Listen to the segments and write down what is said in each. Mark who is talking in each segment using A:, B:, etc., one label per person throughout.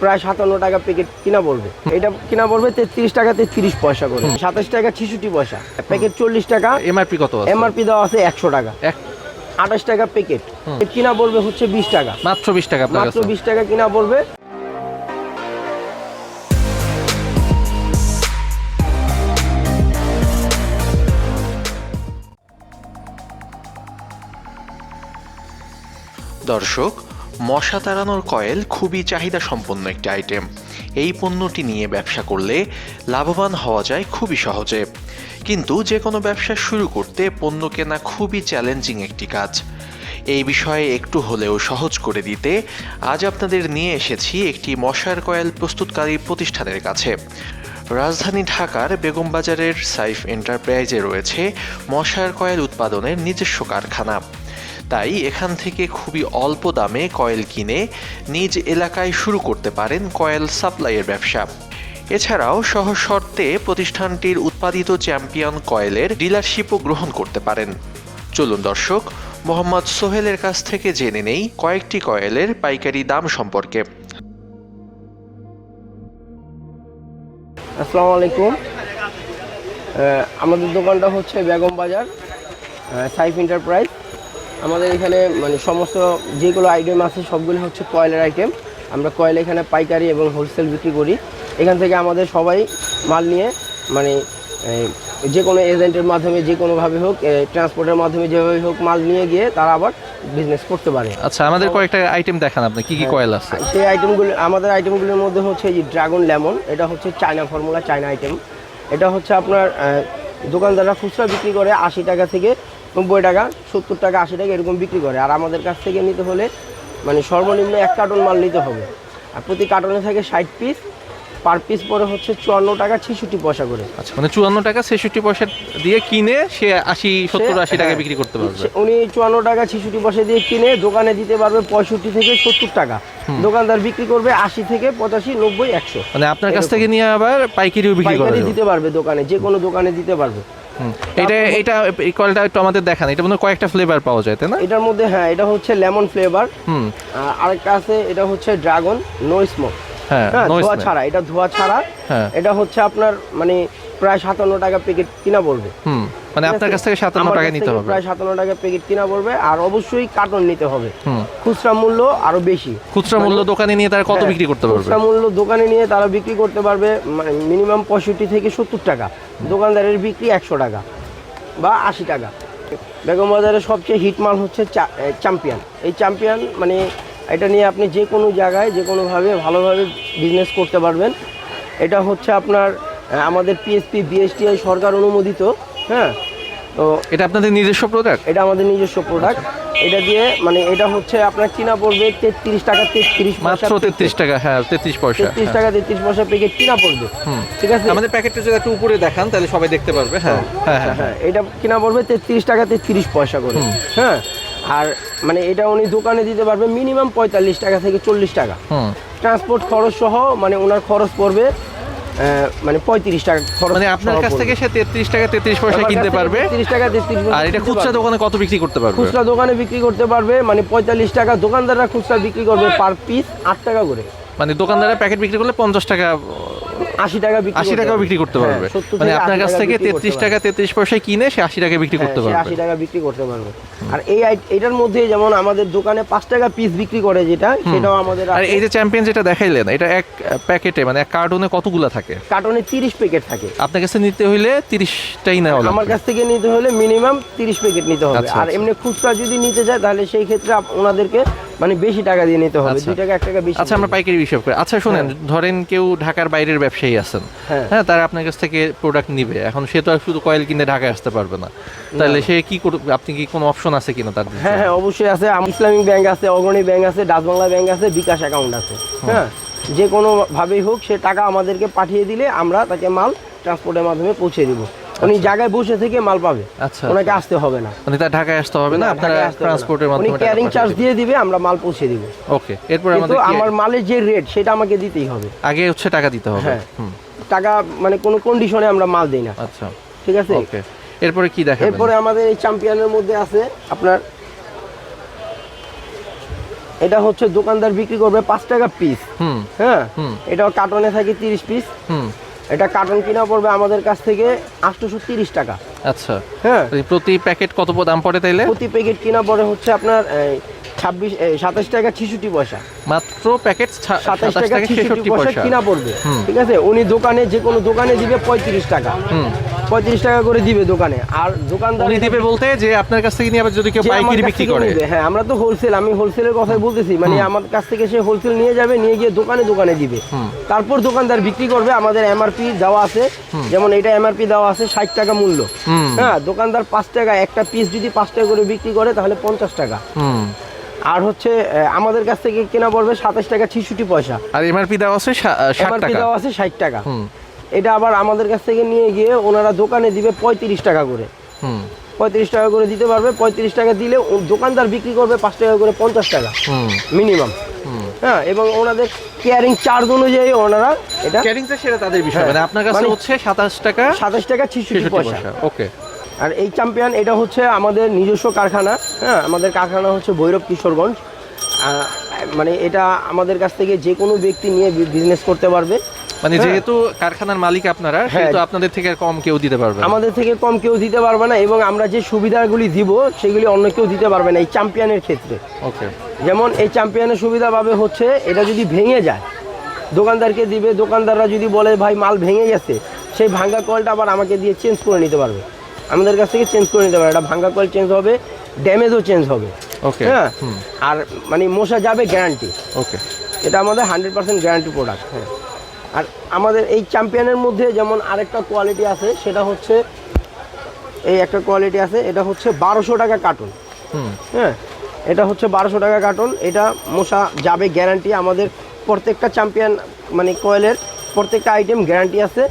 A: প্রায় সাতান্ন টাকা প্যাকেট কিনা পড়বে। এটা কিনা পড়বে তেত্রিশ টাকা তেত্রিশ পয়সা করে। সাতাশ টাকা ছেষট্টি পয়সা। প্যাকেট চল্লিশ টাকা
B: এমআরপি কত
A: এমআরপি দেওয়া আছে একশো টাকা। আঠাশ টাকা প্যাকেট কিনা পড়বে হচ্ছে বিশ টাকা।
B: মাত্র বিশ টাকা
A: মাত্র বিশ টাকা কিনা পড়বে।
C: দর্শক মশা তাড়ানোর কয়েল খুবই চাহিদা সম্পন্ন একটি আইটেম। এই পণ্যটি নিয়ে ব্যবসা করলে লাভবান হওয়া যায় খুবই সহজে। কিন্তু যে কোনো ব্যবসা শুরু করতে পণ্য কেনা খুবই চ্যালেঞ্জিং একটি কাজ। এই বিষয়ে একটু হলেও সহজ করে দিতে আজ আপনাদের নিয়ে এসেছি একটি মশার কয়েল প্রস্তুতকারী প্রতিষ্ঠানের কাছে। রাজধানী ঢাকার বেগম বাজারের সাইফ এন্টারপ্রাইজে রয়েছে মশার কয়েল উৎপাদনের নিজস্ব কারখানা। তাই এখান থেকে খুবই অল্প দামে কয়েল কিনে নিজ এলাকায় শুরু করতে পারেন কয়েল সাপ্লাইয়ের ব্যবসা। এছাড়াও সহজ শর্তে প্রতিষ্ঠানটির উৎপাদিত চ্যাম্পিয়ন কয়েলের ডিলারশিপও গ্রহণ করতে পারেন। চলুন দর্শক, মোহাম্মদ সোহেলের কাছ থেকে জেনে নেই কয়েকটি কয়েলের পাইকারি দাম সম্পর্কে।
A: আসসালামু আলাইকুম। আমাদের দোকানটা হচ্ছে বেগম বাজার সাইফ এন্টারপ্রাইজ। আমাদের এখানে মানে সমস্ত যেগুলো আইটেম আছে সবগুলো হচ্ছে কয়েলের আইটেম আমরা কয়েল এখানে পাইকারি এবং হোলসেল বিক্রি করি। এখান থেকে আমাদের সবাই মাল নিয়ে মানে যে কোনো এজেন্টের মাধ্যমে যে কোনোভাবে হোক ট্রান্সপোর্টের মাধ্যমে যেভাবে হোক মাল নিয়ে গিয়ে তারা আবার বিজনেস করতে পারে।
B: আচ্ছা আমাদের কয়েকটা আইটেম দেখান আপনি কি কি কয়েল আছে?
A: সেই আইটেমগুলো আমাদের আইটেমগুলোর মধ্যে হচ্ছে এই ড্রাগন লেমন এটা হচ্ছে চায়না ফর্মুলা চায়না আইটেম এটা হচ্ছে আপনার দোকানদাররা খুচরা বিক্রি করে আশি টাকা থেকে নব্বই টাকা সত্তর টাকা আশি টাকা এরকম বিক্রি করে। আর আমাদের কাছ থেকে নিতে হলে মানে সর্বনিম্ন এক কার্টন মাল নিতে হবে। আর প্রতি কার্টনে থাকে ষাট পিস। পার পিস পরে হচ্ছে চুয়ান্ন টাকা ছেষট্টি পয়সা করে।
B: আচ্ছা মানে চুয়ান্ন টাকা ছেষট্টি পয়সা দিয়ে কিনে সে আশি সত্তর আশি টাকা
A: হ্যাঁ,
B: বিক্রি করতে পারবে।
A: উনি চুয়ান্ন টাকা ছেষট্টি পয়সা দিয়ে কিনে দোকানে দিতে পারবে পঁয়ষট্টি থেকে সত্তর টাকা। দোকানদার বিক্রি করবে আশি থেকে পঁচাশি নব্বই একশো।
B: মানে আপনার কাছ থেকে নিয়ে আবার পাইকারিও বিক্রি করে
A: দিতে পারবে দোকানে যে কোনো দোকানে দিতে পারবে।
B: এটা এটা এই কয়েলটা একটু আমাদের দেখান। এটা মনে কয়েকটা ফ্লেভার পাওয়া যায় তাই না?
A: এটার মধ্যে হ্যাঁ এটা হচ্ছে লেমন ফ্লেভার
B: হুম।
A: আরেকটা আছে এটা হচ্ছে ড্রাগন নো স্মোক
B: হ্যাঁ
A: হ্যাঁ ধোয়া ছাড়া এটা ধোয়া ছাড়া।
B: হ্যাঁ।
A: এটা হচ্ছে আপনার মানে প্রায় সাতান্ন টাকা প্যাকেট কিনা বলবে।
B: হুম। মানে আপনার কাছ থেকে সাতান্ন টাকা নিতে হবে।
A: প্রায় সাতান্ন টাকা প্যাকেট কিনা পড়বে আর অবশ্যই কার্টন নিতে হবে। খুচরা মূল্য আরও বেশি।
B: খুচরা মূল্য দোকানে নিয়ে তারা কত
A: মানে হ্যাঁ,
B: বিক্রি করতে পারবে?
A: খুচরা মূল্য দোকানে নিয়ে তারা বিক্রি করতে পারবে মিনিমাম পঁয়ষট্টি থেকে সত্তর টাকা। দোকানদারের বিক্রি একশো টাকা বা আশি টাকা। বেগম বাজারের সবচেয়ে হিট মাল হচ্ছে চ্যাম্পিয়ন এই চ্যাম্পিয়ন মানে এটা নিয়ে আপনি যে কোনো জায়গায় যে কোনোভাবে ভালোভাবে বিজনেস করতে পারবেন। এটা হচ্ছে আপনার আমাদের পিএসপি বিএসটিআই সরকার অনুমোদিত। হ্যাঁ? তো
B: এটা আপনাদের নিজস্ব প্রোডাক্ট
A: এটা আমাদের নিজস্ব প্রোডাক্ট এটা দিয়ে মানে এটা হচ্ছে আপনার কিনা পড়বে তেত্রিশ টাকা তেত্রিশ
B: মাত্র তেত্রিশ টাকা হ্যাঁ তেত্রিশ পয়সা।
A: তেত্রিশ
B: হ্যাঁ।
A: টাকা তেত্রিশ পয়সা প্যাকেট কিনা পড়বে। ঠিক আছে?
B: আমাদের প্যাকেটটা যদি একটু উপরে দেখান তাহলে সবাই দেখতে পারবে হ্যাঁ। হ্যাঁ হ্যাঁ
A: হ্যাঁ। এটা কিনা পড়বে তেত্রিশ টাকা তেত্রিশ পয়সা করে। হ্যাঁ? আর মানে এটা উনি দোকানে দিতে পারবে মিনিমাম পঁয়তাল্লিশ টাকা থেকে চল্লিশ টাকা। ট্রান্সপোর্ট খরচ সহ মানে ওনার খরচ পড়বে মানে পঁয়ত্রিশ টাকা খরচ
B: মানে আপনার কাছ থেকে সে তেত্রিশ টাকা তেত্রিশ পয়সা কিনতে পারবে।
A: 33 টাকা 33 পয়সা
B: আর এটা খুচরা দোকানে কত বিক্রি করতে পারবে?
A: খুচরা দোকানে বিক্রি করতে পারবে মানে পঁয়তাল্লিশ টাকা দোকানদাররা খুচরা বিক্রি করবে পার পিস আট টাকা করে।
B: মানে দোকানদাররা প্যাকেট বিক্রি করলে পঞ্চাশ টাকা
A: আশি টাকা বিক্রি
B: আশি
A: করতে
B: টাকাও বিক্রি করতে
A: হ্যাঁ,
B: পারবে। মানে আপনার কাছ থেকে তেত্রিশ টাকা তেত্রিশ পয়সায় কিনে সে আশি টাকা বিক্রি করতে
A: হ্যাঁ,
B: পারবে।
A: আশি টাকা বিক্রি করতে পারবে। আর এই এটার মধ্যে যেমন আমাদের দোকানে পাঁচ টাকা পিস বিক্রি করে যেটা সেটাও আমাদের
B: আর এই যে চ্যাম্পিয়ন যেটা দেখাইলেন এটা এক প্যাকেটে মানে এক কার্টুনে কতগুলা থাকে?
A: কার্টনে তিরিশ প্যাকেট থাকে।
B: আপনার কাছে নিতে হইলে তিরিশটাই নেওয়া
A: আমার কাছ থেকে নিতে হলে মিনিমাম তিরিশ প্যাকেট নিতে হবে।
B: আচ্ছা,
A: আর
B: আচ্ছা।
A: এমনি খুচরা যদি নিতে যায় তাহলে সেই ক্ষেত্রে ওনাদেরকে মানে বেশি টাকা দিয়ে নিতে হবে
B: আচ্ছা।
A: দুই টাকা এক টাকা বেশি
B: আচ্ছা আমরা পাইকারি হিসাব করি। আচ্ছা শোনেন ধরেন কেউ ঢাকার বাইরের ব্যবসায়ী আছেন
A: হ্যাঁ।
B: হ্যাঁ তারা আপনার কাছ থেকে প্রোডাক্ট নিবে। এখন সে তো আর শুধু কয়েল কিনে ঢাকায় আসতে পারবে না। তাহলে সে কি করবে আপনি কি কোনো অপশন আছে কিনা তার
A: হ্যাঁ হ্যাঁ অবশ্যই আছে। ইসলামিক ব্যাংক আছে অগ্রণী ব্যাংক আছে ডাচ বাংলা ব্যাংক আছে বিকাশ অ্যাকাউন্ট আছে। হ্যাঁ যে কোনো ভাবেই হোক সে টাকা আমাদেরকে পাঠিয়ে দিলে আমরা তাকে মাল ট্রান্সপোর্টের মাধ্যমে পৌঁছে দিব। উনি জায়গায় বসে থেকে মাল পাবে।
B: আচ্ছা
A: ওনাকে আসতে হবে না।
B: মানে তার ঢাকায় আসতে হবে না? আপনারা। ট্রান্সপোর্টের
A: উনি ক্যারিং চার্জ দিয়ে দিবে আমরা মাল পৌঁছে দিব।
B: ওকে এরপর আমাদের
A: আমার মালের যে রেট সেটা আমাকে দিতেই হবে।
B: আগে হচ্ছে টাকা দিতে হবে।
A: হ্যাঁ। টাকা মানে কোনো কন্ডিশনে আমরা মাল দেই না।
B: আচ্ছা।
A: ঠিক আছে?
B: ওকে এরপরে কি দেখাবেন?
A: এরপরে আমাদের এই চ্যাম্পিয়নের মধ্যে আছে আপনার এটা হচ্ছে দোকানদার বিক্রি করবে পাঁচ টাকা পিস
B: হুম।
A: হ্যাঁ?
B: হুম।
A: এটা কার্টনে থাকে তিরিশ পিস
B: হুম।
A: এটা কার্টন কিনা পড়বে আমাদের কাছ থেকে আটশোশো তিরিশ টাকা।
B: আচ্ছা।
A: হ্যাঁ।
B: প্রতি প্যাকেট কত দাম পড়ে তাইলে?
A: প্রতি প্যাকেট কিনা পড়ে হচ্ছে আপনার ছাব্বিশ সাতাশ টাকা ছেষট্টি পয়সা।
B: মাত্র প্যাকেট
A: সাতাশ টাকা ছিষট্টি পয়সা কিনা পড়বে। ঠিক আছে? উনি দোকানে যে কোনো দোকানে দিবে পঁয়ত্রিশ টাকা। পঁয়ত্রিশ টাকা করে দিবে দোকানে। আর দোকানদার
B: দিবে বলতে যে আপনার কাছ থেকে নিয়ে আবার যদি কেউ পাইকারি বিক্রি করে।
A: হ্যাঁ আমরা তো হোলসেল আমি হোলসেলের কথাই বলতেছি। মানে আমার কাছ থেকে সে হোলসেল নিয়ে যাবে নিয়ে গিয়ে দোকানে দোকানে দিবে। তারপর দোকানদার বিক্রি করবে। আমাদের এমআরপি দেওয়া আছে। যেমন এটা এমআরপি দেওয়া আছে ষাট টাকা মূল্য। হ্যাঁ দোকানদার পাঁচ টাকা একটা পিস যদি পাঁচ টাকা করে বিক্রি করে তাহলে পঞ্চাশ টাকা। আর হচ্ছে আমাদের কাছ থেকে কেনা পড়বে সাতাশ টাকা ছিষট্টি পয়সা।
B: আর এমআরপি দেওয়া আছে
A: এমআরপি দেওয়া আছে ষাট টাকা। এটা আবার আমাদের কাছ থেকে নিয়ে গিয়ে ওনারা দোকানে দিবে পঁয়ত্রিশ টাকা করে।
B: হুম।
A: পঁয়ত্রিশ টাকা করে দিতে পারবে পঁয়ত্রিশ টাকা দিলে দোকানদার বিক্রি করবে পাঁচ টাকা করে পঞ্চাশ টাকা।
B: হুম।
A: মিনিমাম। হ্যাঁ এবং ওনাদের কেয়ারিং চার্জ অনুযায়ী ওনারা এটা
B: ক্যারিংটা সেটা তাদের বিষয়
A: হ্যাঁ,
B: মানে আপনার কাছে
A: মানে-
B: হচ্ছে সাতাশ টাকা
A: সাতাশ টাকা ছিষট্টি পয়সা।
B: ওকে।
A: আর এই চ্যাম্পিয়ন এটা হচ্ছে আমাদের নিজস্ব কারখানা হ্যাঁ আমাদের কারখানা হচ্ছে ভৈরব কিশোরগঞ্জ। আহ, মানে এটা আমাদের কাছ থেকে যে কোনো ব্যক্তি নিয়ে বিজনেস করতে পারবে।
B: মানে
A: হ্যাঁ।
B: যেহেতু কারখানার মালিক আপনারা সেহেতু আপনাদের থেকে কম কেউ দিতে পারবে
A: আমাদের থেকে কম কেউ দিতে পারবে না এবং আমরা যে সুবিধাগুলি দিব সেগুলি অন্য কেউ দিতে পারবে না এই চ্যাম্পিয়নের ক্ষেত্রে।
B: ওকে।
A: যেমন এই চ্যাম্পিয়নের সুবিধা পাবে হচ্ছে এটা যদি ভেঙে যায় দোকানদারকে দিবে দোকানদাররা যদি বলে ভাই মাল ভেঙে গেছে সেই ভাঙ্গা কলটা আবার আমাকে দিয়ে চেঞ্জ করে নিতে পারবে। আমাদের কাছ থেকে চেঞ্জ করে নিতে পারবে। এটা ভাঙ্গা কল চেঞ্জ হবে ড্যামেজও চেঞ্জ হবে।
B: ওকে।
A: হ্যাঁ? আর মানে মশা যাবে গ্যারান্টি
B: ওকে।
A: এটা আমাদের হান্ড্রেড পার্সেন্ট গ্যারান্টি প্রোডাক্ট হ্যাঁ। আর আমাদের এই চ্যাম্পিয়নের মধ্যে যেমন আরেকটা কোয়ালিটি আছে সেটা হচ্ছে এই একটা কোয়ালিটি আছে এটা হচ্ছে বারোশো টাকা কার্টুন। হ্যাঁ এটা হচ্ছে বারোশো টাকা কার্টন এটা মশা যাবে গ্যারান্টি আমাদের প্রত্যেকটা চ্যাম্পিয়ন মানে কয়েলের প্রত্যেকটা আইটেম গ্যারান্টি আছে।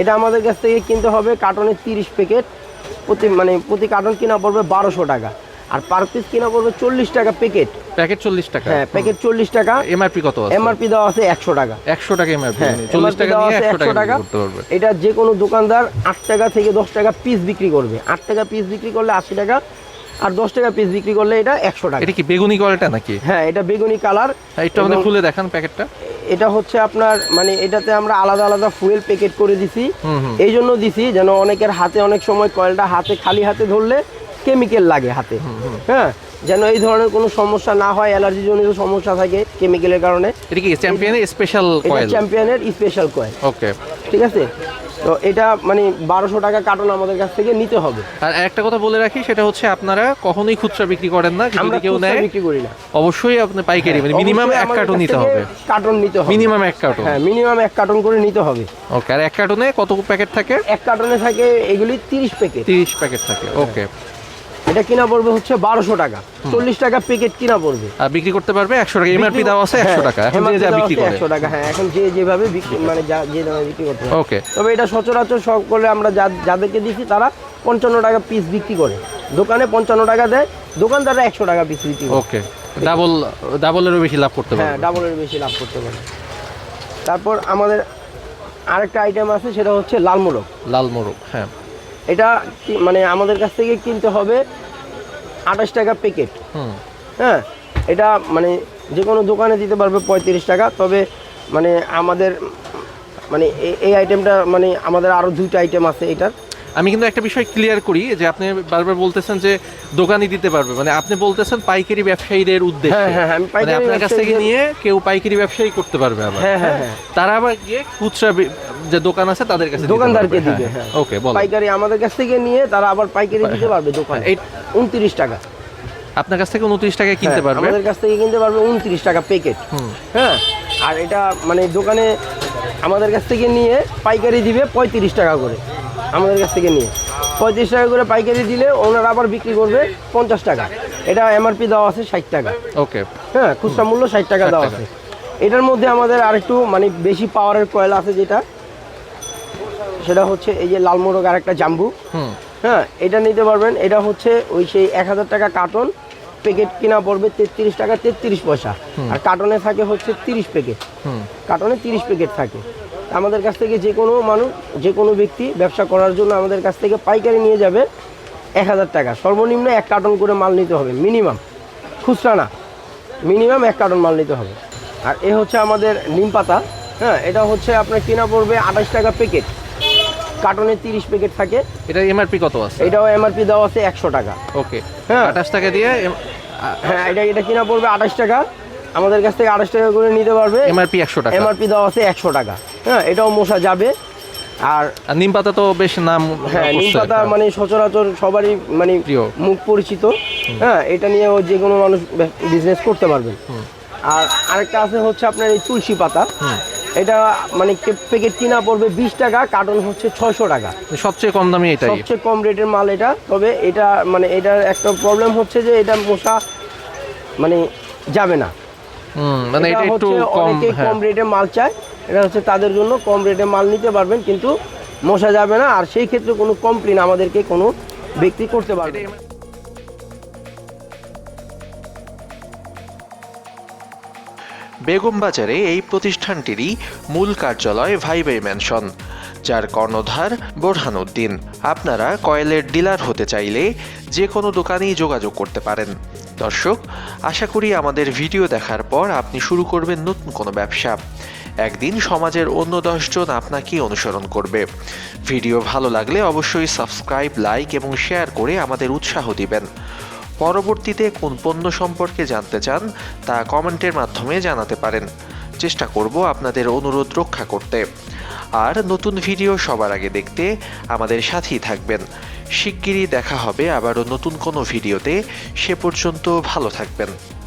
A: এটা আমাদের কাছ থেকে কিনতে হবে কার্টনের তিরিশ প্যাকেট প্রতি মানে প্রতি কার্টন কিনা পড়বে বারোশো টাকা। আর পার পিস কিনা পড়বে চল্লিশ টাকা প্যাকেট
B: প্যাকেট চল্লিশ টাকা।
A: হ্যাঁ প্যাকেট চল্লিশ টাকা।
B: এমআরপি কত
A: এমআরপি দেওয়া আছে একশো টাকা।
B: একশো টাকা এমআরপি
A: হ্যাঁ
B: চল্লিশ টাকা একশো টাকা
A: এটা যে কোনো দোকানদার আট টাকা থেকে দশ টাকা পিস বিক্রি করবে। আট টাকা পিস বিক্রি করলে আশি টাকা আর দশ টাকা পিস বিক্রি করলে এটা একশো টাকা।
B: এটা কি বেগুনি কয়টা নাকি?
A: হ্যাঁ এটা বেগুনি কালার
B: হ্যাঁ, একটু আমাদের খুলে দেখান প্যাকেটটা
A: এটা হচ্ছে আপনার মানে এটাতে আমরা আলাদা আলাদা ফুয়েল প্যাকেট করে দিছি। এই জন্য দিছি যেন অনেকের হাতে অনেক সময় কয়েলটা হাতে খালি হাতে ধরলে কেমিক্যাল লাগে হাতে। হ্যাঁ? যেন এই ধরনের কোনো সমস্যা না হয় অ্যালার্জি জনিত সমস্যা থাকে কেমিক্যালের কারণে।
B: এটা কি চ্যাম্পিয়নের স্পেশাল
A: এটা
B: কয়েল
A: চ্যাম্পিয়নের স্পেশাল কয়েল
B: ওকে
A: ঠিক আছে? তো এটা মানে বারোশো টাকা কার্টন আমাদের কাছ থেকে নিতে হবে।
B: আর একটা কথা বলে রাখি সেটা হচ্ছে আপনারা কখনোই খুচরা বিক্রি করেন না যদি কেউ নেয়
A: বিক্রি করি না।
B: অবশ্যই আপনি পাইকারি মানে মিনিমাম এক কার্টন নিতে হবে।
A: কার্টন নিতে হবে।
B: মিনিমাম এক কার্টন
A: হ্যাঁ মিনিমাম এক কার্টন করে নিতে হবে।
B: ওকে আর এক কার্টনে কত প্যাকেট থাকে?
A: এক কার্টনে থাকে এগুলি তিরিশ প্যাকেট
B: তিরিশ প্যাকেট থাকে
A: হ্যাঁ।
B: ওকে
A: এটা কিনা পড়বে হচ্ছে বারোশো টাকা। চল্লিশ টাকা প্যাকেট কিনা পড়বে।
B: আর বিক্রি করতে পারবে একশো টাকা। এমআরপি দেওয়া আছে একশো টাকা। এখন যে যা বিক্রি করে।
A: একশো টাকা। হ্যাঁ এখন যে যেভাবে বিক্রি মানে যা যে দামে বিক্রি করতে
B: ওকে
A: তবে এটা সচরাচর সকলে আমরা যা- যাদেরকে দিচ্ছি তারা পঞ্চান্ন টাকা পিস বিক্রি করে। দোকানে পঞ্চান্ন টাকা দেয় দোকানদাররা একশো টাকা পিস বিক্রি করে।
B: ওকে ডাবল ডাবলেরও বেশি লাভ করতে
A: হ্যাঁ
B: পারবে।
A: ডাবলের বেশি লাভ করতে পারে তারপর আমাদের আরেকটা আইটেম আছে সেটা হচ্ছে লাল মোরগ।
B: লাল মোরগ হ্যাঁ।
A: এটা মানে আমাদের কাছ থেকে কিনতে হবে আঠাশ টাকা প্যাকেট হ্যাঁ এটা মানে যে কোনো দোকানে দিতে পারবে পঁয়ত্রিশ টাকা তবে মানে আমাদের মানে এই আইটেমটা মানে আমাদের আরও দুইটা আইটেম আছে এটার।
B: আমি কিন্তু একটা বিষয় ক্লিয়ার করি যে আপনি বারবার বলতেছেন যে দোকানি দিতে পারবে। মানে আপনি বলতেছেন পাইকারি ব্যবসায়ীদের উদ্দেশ্যে।
A: হ্যাঁ, হ্যাঁ, আমি
B: মানে আপনার কাছ থেকে নিয়ে কেউ পাইকারি ব্যবসায়ী করতে পারবে আবার।
A: হ্যাঁ হ্যাঁ হ্যাঁ।
B: তারা আবার গিয়ে খুচরা যে দোকান আছে তাদের কাছে
A: দোকানদারকে দিবে,
B: হ্যাঁ
A: হ্যাঁ।
B: ওকে বল
A: পাইকারি আমাদের কাছ থেকে নিয়ে তারা আবার পাইকারি দিতে পারবে দোকানে।
B: এই
A: উনত্রিশ টাকা।
B: আপনার কাছ থেকে উনত্রিশ টাকায় কিনতে
A: হ্যাঁ,
B: পারবে।
A: আমাদের কাছ থেকে কিনতে পারবে উনত্রিশ টাকা প্যাকেট হ্যাঁ আর এটা মানে দোকানে আমাদের কাছ থেকে নিয়ে পাইকারি দিবে পঁয়ত্রিশ টাকা করে। আমাদের কাছ থেকে নিয়ে। পঁয়ত্রিশ টাকা করে পাইকারি দিলে ওনারা আবার বিক্রি করবে পঞ্চাশ টাকা। এটা এমআরপি দেওয়া আছে ষাট টাকা।
B: ওকে।
A: হ্যাঁ খুচরা মূল্য ষাট টাকা দেওয়া আছে। এটার মধ্যে আমাদের আরেকটু মানে বেশি পাওয়ারের কয়েল আছে যেটা সেটা হচ্ছে এই যে লাল মোরগ আর একটা জাম্বু।
B: হুম।
A: হ্যাঁ এটা নিতে পারবেন। এটা হচ্ছে ওই সেই এক হাজার টাকা কার্টন। প্যাকেট কিনা পড়বে তেত্রিশ টাকা তেত্রিশ পয়সা। আর কার্টনে থাকে হচ্ছে তিরিশ প্যাকেট।
B: হুম।
A: কার্টনে তিরিশ প্যাকেট থাকে। আমাদের কাছ থেকে যে কোনো মানুষ যে কোনো ব্যক্তি ব্যবসা করার জন্য আমাদের কাছ থেকে পাইকারি নিয়ে যাবে এক হাজার টাকা। সর্বনিম্ন এক কার্টন করে মাল নিতে হবে মিনিমাম। খুচরা না মিনিমাম এক কার্টন মাল নিতে হবে। আর এ হচ্ছে আমাদের নিম পাতা হ্যাঁ এটা হচ্ছে আপনার কেনা পড়বে আঠাশ টাকা প্যাকেট। কার্টনে তিরিশ প্যাকেট থাকে।
B: এটা এমআরপি কত আছে?
A: এটাও এমআরপি দেওয়া আছে একশো টাকা।
B: ওকে
A: হ্যাঁ।
B: আঠাশ টাকা দিয়ে
A: হ্যাঁ এটা এটা কিনা পড়বে আঠাশ টাকা। আমাদের কাছ থেকে আঠাশ টাকা করে নিতে পারবে।
B: এমআরপি একশো টাকা।
A: এমআরপি দেওয়া আছে একশো টাকা। হ্যাঁ এটাও মশা যাবে। আর
B: নিম পাতা তো বেশ নাম
A: হ্যাঁ নিম পাতা মানে সচরাচর সবারই মানে মুখ পরিচিত। হ্যাঁ এটা নিয়েও যে কোনো মানুষ বিজনেস করতে পারবে। আর আরেকটা আছে হচ্ছে আপনার এই তুলসী পাতা। এটা মানে প্যাকেট কিনা পড়বে বিশ টাকা কার্টন হচ্ছে ছয়শো টাকা।
B: সবচেয়ে কম দামি এটাই।
A: সবচেয়ে কম রেটের মাল এটা। তবে এটা মানে এটার একটা প্রবলেম হচ্ছে যে এটা মশা মানে যাবে না।
B: মানে এটা একটু
A: হচ্ছে
B: কম
A: অনেকে
B: হ্যাঁ।
A: কম রেটে মাল চায়। এটা হচ্ছে তাদের জন্য কম রেটে মাল নিতে পারবেন, কিন্তু মশা যাবে না, আর সেই ক্ষেত্রে কোনো কমপ্লেন আমাদেরকে কোনো ব্যক্তি করতে পারবে।
C: বেগম বাজারে এই প্রতিষ্ঠানটিরই মূল কার্যালয় ভাই ভাই ম্যানশন, যার কর্ণধার বোরহানউদ্দিন। আপনারা কয়েলের ডিলার হতে চাইলে যে কোনো দোকানেই যোগাযোগ করতে পারেন। দর্শক, আশা করি আমাদের ভিডিও দেখার পর আপনি শুরু করবেন নতুন কোনো ব্যবসা। একদিন সমাজের অন্য দশজন আপনাকে অনুসরণ করবে। ভিডিও ভালো লাগলে অবশ্যই সাবস্ক্রাইব, লাইক এবং শেয়ার করে আমাদের উৎসাহ দিবেন। পরবর্তীতে কোন পণ্য সম্পর্কে জানতে চান, তা কমেন্টের মাধ্যমে জানাতে পারেন। চেষ্টা করব আপনাদের অনুরোধ রক্ষা করতে। আর নতুন ভিডিও সবার আগে দেখতে আমাদের সাথেই থাকবেন। শিগগিরই দেখা হবে আবারও নতুন কোনো ভিডিওতে। সে পর্যন্ত ভালো থাকবেন।